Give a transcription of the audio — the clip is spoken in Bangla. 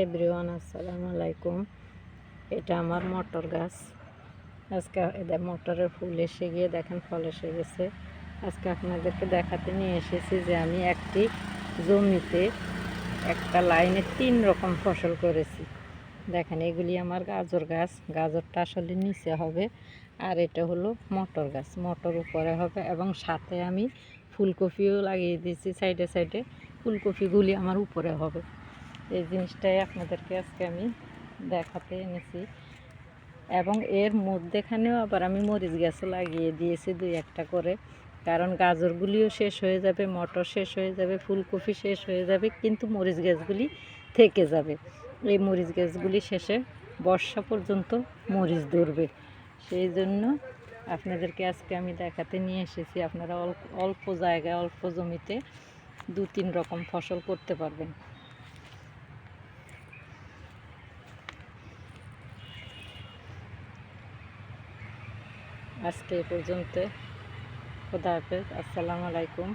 এভরিওয়ান, আসসালামু আলাইকুম। এটা আমার মটর গাছ। আজকে এদের মটরের ফুল এসে গিয়ে দেখেন, ফল এসে গেছে। আজকে আপনাদেরকে দেখাতে নিয়ে এসেছি যে আমি একটি জমিতে একটা লাইনে তিন রকম ফসল করেছি। দেখেন, এগুলি আমার গাজর গাছ। গাজরটা আসলে নিচে হবে আর এটা হলো মটর গাছ। মটর উপরে হবে এবং সাথে আমি ফুলকপিও লাগিয়ে দিয়েছি সাইডে সাইডে। ফুলকপিগুলি আমার উপরে হবে। এই জিনিসটাই আপনাদেরকে আজকে আমি দেখাতে এনেছি। এবং এর মধ্যেখানেও আবার আমি মরিচ গাছও লাগিয়ে দিয়েছি দুই একটা করে। কারণ গাজরগুলিও শেষ হয়ে যাবে, মটর শেষ হয়ে যাবে, ফুলকপি শেষ হয়ে যাবে, কিন্তু মরিচ গাছগুলি থেকে যাবে। এই মরিচ গাছগুলি শেষে বর্ষা পর্যন্ত মরিচ ধরবে। সেই জন্য আপনাদেরকে আজকে আমি দেখাতে নিয়ে এসেছি, আপনারা অল্প অল্প জায়গায়, অল্প জমিতে দু তিন রকম ফসল করতে পারবেন। আজকে এ পর্যন্ত। খোদা হাফেজ। আসসালামু আলাইকুম।